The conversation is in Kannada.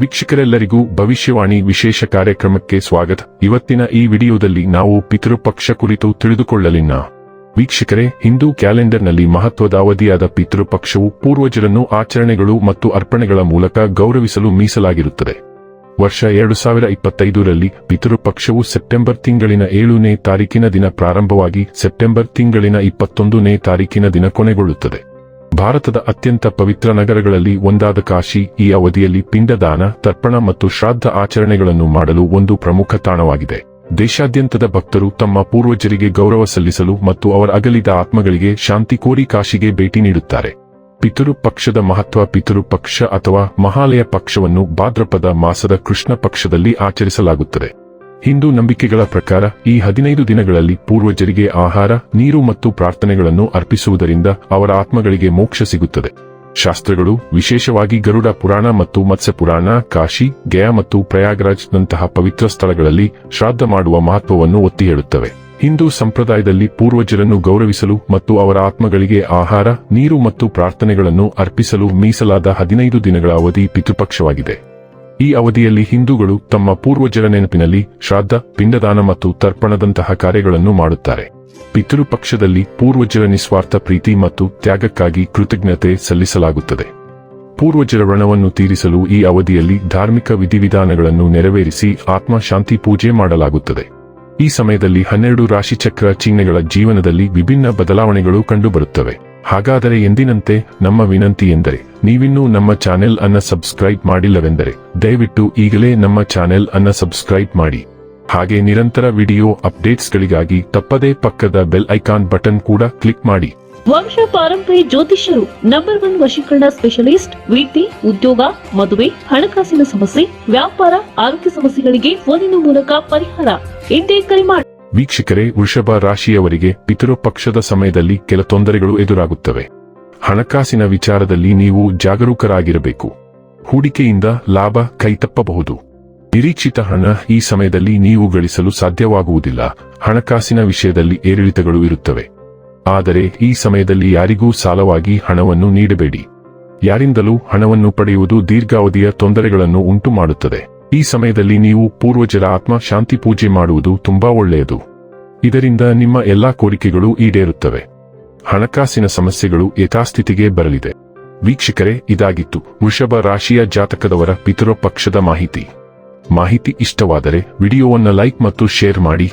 ವೀಕ್ಷಕರೆಲ್ಲರಿಗೂ ಭವಿಷ್ಯವಾಣಿ ವಿಶೇಷ ಕಾರ್ಯಕ್ರಮಕ್ಕೆ ಸ್ವಾಗತ. ಇವತ್ತಿನ ಈ ವಿಡಿಯೋದಲ್ಲಿ ನಾವು ಪಿತೃಪಕ್ಷ ಕುರಿತು ತಿಳಿದುಕೊಳ್ಳಲಿನ ವೀಕ್ಷಕರೇ, ಹಿಂದೂ ಕ್ಯಾಲೆಂಡರ್ನಲ್ಲಿ ಮಹತ್ವದ ಅವಧಿಯಾದ ಪಿತೃಪಕ್ಷವು ಪೂರ್ವಜರನ್ನು ಆಚರಣೆಗಳು ಮತ್ತು ಅರ್ಪಣೆಗಳ ಮೂಲಕ ಗೌರವಿಸಲು ಮೀಸಲಾಗಿರುತ್ತದೆ. ವರ್ಷ ಎರಡು ಸಾವಿರ ಇಪ್ಪತ್ತೈದರಲ್ಲಿ ಪಿತೃಪಕ್ಷವು ಸೆಪ್ಟೆಂಬರ್ ತಿಂಗಳಿನ ಏಳನೇ ತಾರೀಕಿನ ದಿನ ಪ್ರಾರಂಭವಾಗಿ ಸೆಪ್ಟೆಂಬರ್ ತಿಂಗಳಿನ ಇಪ್ಪತ್ತೊಂದನೇ ತಾರೀಕಿನ ದಿನ ಕೊನೆಗೊಳ್ಳುತ್ತದೆ. ಭಾರತದ ಅತ್ಯಂತ ಪವಿತ್ರ ನಗರಗಳಲ್ಲಿ ಒಂದಾದ ಕಾಶಿ. ಈ ಅವಧಿಯಲ್ಲಿ ಪಿಂಡದಾನ, ತರ್ಪಣ ಮತ್ತು ಶ್ರಾದ್ದ ಆಚರಣೆಗಳನ್ನು ಮಾಡಲು ಒಂದು ಪ್ರಮುಖ ತಾಣವಾಗಿದೆ. ದೇಶಾದ್ಯಂತದ ಭಕ್ತರು ತಮ್ಮ ಪೂರ್ವಜರಿಗೆ ಗೌರವ ಸಲ್ಲಿಸಲು ಮತ್ತು ಅವರ ಅಗಲಿದ ಆತ್ಮಗಳಿಗೆ ಶಾಂತಿ ಕೋರಿ ಕಾಶಿಗೆ ಭೇಟಿ ನೀಡುತ್ತಾರೆ. ಪಿತೃಪಕ್ಷದ ಮಹತ್ವ ಪಿತೃಪಕ್ಷ ಅಥವಾ ಮಹಾಲಯ ಪಕ್ಷವನ್ನು ಭಾದ್ರಪದ ಮಾಸದ ಕೃಷ್ಣ ಪಕ್ಷದಲ್ಲಿ ಆಚರಿಸಲಾಗುತ್ತದೆ. ಹಿಂದೂ ನಂಬಿಕೆಗಳ ಪ್ರಕಾರ, ಈ ಹದಿನೈದು ದಿನಗಳಲ್ಲಿ ಪೂರ್ವಜರಿಗೆ ಆಹಾರ, ನೀರು ಮತ್ತು ಪ್ರಾರ್ಥನೆಗಳನ್ನು ಅರ್ಪಿಸುವುದರಿಂದ ಅವರ ಆತ್ಮಗಳಿಗೆ ಮೋಕ್ಷ ಸಿಗುತ್ತದೆ. ಶಾಸ್ತ್ರಗಳು, ವಿಶೇಷವಾಗಿ ಗರುಡ ಪುರಾಣ ಮತ್ತು ಮತ್ಸ್ಯ ಪುರಾಣ, ಕಾಶಿ, ಗಯಾ ಮತ್ತು ಪ್ರಯಾಗ್ರಾಜ್ ನಂತಹ ಪವಿತ್ರ ಸ್ಥಳಗಳಲ್ಲಿ ಶ್ರಾದ್ದ ಮಾಡುವ ಮಹತ್ವವನ್ನು ಒತ್ತಿ ಹೇಳುತ್ತವೆ ಹಿಂದೂ ಸಂಪ್ರದಾಯದಲ್ಲಿ ಪೂರ್ವಜರನ್ನು ಗೌರವಿಸಲು ಮತ್ತು ಅವರ ಆತ್ಮಗಳಿಗೆ ಆಹಾರ, ನೀರು ಮತ್ತು ಪ್ರಾರ್ಥನೆಗಳನ್ನು ಅರ್ಪಿಸಲು ಮೀಸಲಾದ ಹದಿನೈದು ದಿನಗಳ ಅವಧಿ ಪಿತೃಪಕ್ಷವಾಗಿದೆ. ಈ ಅವಧಿಯಲ್ಲಿ ಹಿಂದೂಗಳು ತಮ್ಮ ಪೂರ್ವಜರ ನೆನಪಿನಲ್ಲಿ ಶ್ರಾದ್ದ, ಪಿಂಡದಾನ ಮತ್ತು ತರ್ಪಣದಂತಹ ಕಾರ್ಯಗಳನ್ನು ಮಾಡುತ್ತಾರೆ. ಪಿತೃಪಕ್ಷದಲ್ಲಿ ಪೂರ್ವಜರ ನಿಸ್ವಾರ್ಥ ಪ್ರೀತಿ ಮತ್ತು ತ್ಯಾಗಕ್ಕಾಗಿ ಕೃತಜ್ಞತೆ ಸಲ್ಲಿಸಲಾಗುತ್ತದೆ. ಪೂರ್ವಜರ ಋಣವನ್ನು ತೀರಿಸಲು ಈ ಅವಧಿಯಲ್ಲಿ ಧಾರ್ಮಿಕ ವಿಧಿವಿಧಾನಗಳನ್ನು ನೆರವೇರಿಸಿ ಆತ್ಮಶಾಂತಿ ಪೂಜೆ ಮಾಡಲಾಗುತ್ತದೆ. ಈ ಸಮಯದಲ್ಲಿ ಹನ್ನೆರಡು ರಾಶಿಚಕ್ರ ಚಿಹ್ನೆಗಳ ಜೀವನದಲ್ಲಿ ವಿಭಿನ್ನ ಬದಲಾವಣೆಗಳು ಕಂಡುಬರುತ್ತವೆ. ಹಾಗಾದರೆ ಎಂದಿನಂತೆ ನಮ್ಮ ವಿನಂತಿ ಎಂದರೆ, ನೀವಿನ್ನೂ ನಮ್ಮ ಚಾನೆಲ್ ಅನ್ನ ಸಬ್ಸ್ಕ್ರೈಬ್ ಮಾಡಿಲ್ಲವೆಂದರೆ, ದಯವಿಟ್ಟು ಈಗಲೇ ನಮ್ಮ ಚಾನೆಲ್ ಅನ್ನ ಸಬ್ಸ್ಕ್ರೈಬ್ ಮಾಡಿ. ಹಾಗೆ ನಿರಂತರ ವಿಡಿಯೋ ಅಪ್ಡೇಟ್ಸ್ಗಳಿಗಾಗಿ ತಪ್ಪದೇ ಪಕ್ಕದ ಬೆಲ್ ಐಕಾನ್ ಬಟನ್ ಕೂಡ ಕ್ಲಿಕ್ ಮಾಡಿ. ವಂಶ ಪಾರಂಪರ್ಯ ಜ್ಯೋತಿಷ್ಯರು ನಂಬರ್ ಒನ್ ವಶೀಕರಣ ಸ್ಪೆಷಲಿಸ್ಟ್ ವಿದ್ಯೆ ಉದ್ಯೋಗ, ಮದುವೆ, ಹಣಕಾಸಿನ ಸಮಸ್ಯೆ, ವ್ಯಾಪಾರ, ಆರೋಗ್ಯ ಸಮಸ್ಯೆಗಳಿಗೆ ಫೋನಿನ ಮೂಲಕ ಪರಿಹಾರ ಎಂದೇ ಕರೆ ಮಾಡಿ ವೀಕ್ಷಕರೇ, ವೃಷಭ ರಾಶಿಯವರಿಗೆ ಪಿತೃಪಕ್ಷದ ಸಮಯದಲ್ಲಿ ಕೆಲ ತೊಂದರೆಗಳು ಎದುರಾಗುತ್ತವೆ. ಹಣಕಾಸಿನ ವಿಚಾರದಲ್ಲಿ ನೀವು ಜಾಗರೂಕರಾಗಿರಬೇಕು. ಹೂಡಿಕೆಯಿಂದ ಲಾಭ ಕೈತಪ್ಪಬಹುದು. ನಿರೀಕ್ಷಿತ ಹಣ ಈ ಸಮಯದಲ್ಲಿ ನೀವು ಗಳಿಸಲು ಸಾಧ್ಯವಾಗುವುದಿಲ್ಲ. ಹಣಕಾಸಿನ ವಿಷಯದಲ್ಲಿ ಏರಿಳಿತಗಳು ಇರುತ್ತವೆ. ಆದರೆ ಈ ಸಮಯದಲ್ಲಿ ಯಾರಿಗೂ ಸಾಲವಾಗಿ ಹಣವನ್ನು ನೀಡಬೇಡಿ. ಯಾರಿಂದಲೂ ಹಣವನ್ನು ಪಡೆಯುವುದು ದೀರ್ಘಾವಧಿಯ ತೊಂದರೆಗಳನ್ನು ಉಂಟು ಮಾಡುತ್ತದೆ ಈ ಸಮಯದಲ್ಲಿ ನೀವು ಪೂರ್ವಜರ ಆತ್ಮ ಶಾಂತಿ ಪೂಜೆ ಮಾಡುವುದು ತುಂಬಾ ಒಳ್ಳೆಯದು. ಇದರಿಂದ ನಿಮ್ಮ ಎಲ್ಲಾ ಕೋರಿಕೆಗಳು ಈಡೇರುತ್ತವೆ. ಹಣಕಾಸಿನ ಸಮಸ್ಯೆಗಳು ಯಥಾಸ್ಥಿತಿಗೆ ಬರಲಿದೆ. ವೀಕ್ಷಕರೇ, ಇದಾಗಿತ್ತು ವೃಷಭ ರಾಶಿಯ ಜಾತಕದವರ ಪಿತೃಪಕ್ಷದ ಮಾಹಿತಿ. ಮಾಹಿತಿ ಇಷ್ಟವಾದರೆ ವಿಡಿಯೋವನ್ನು ಲೈಕ್ ಮತ್ತು ಶೇರ್ ಮಾಡಿ.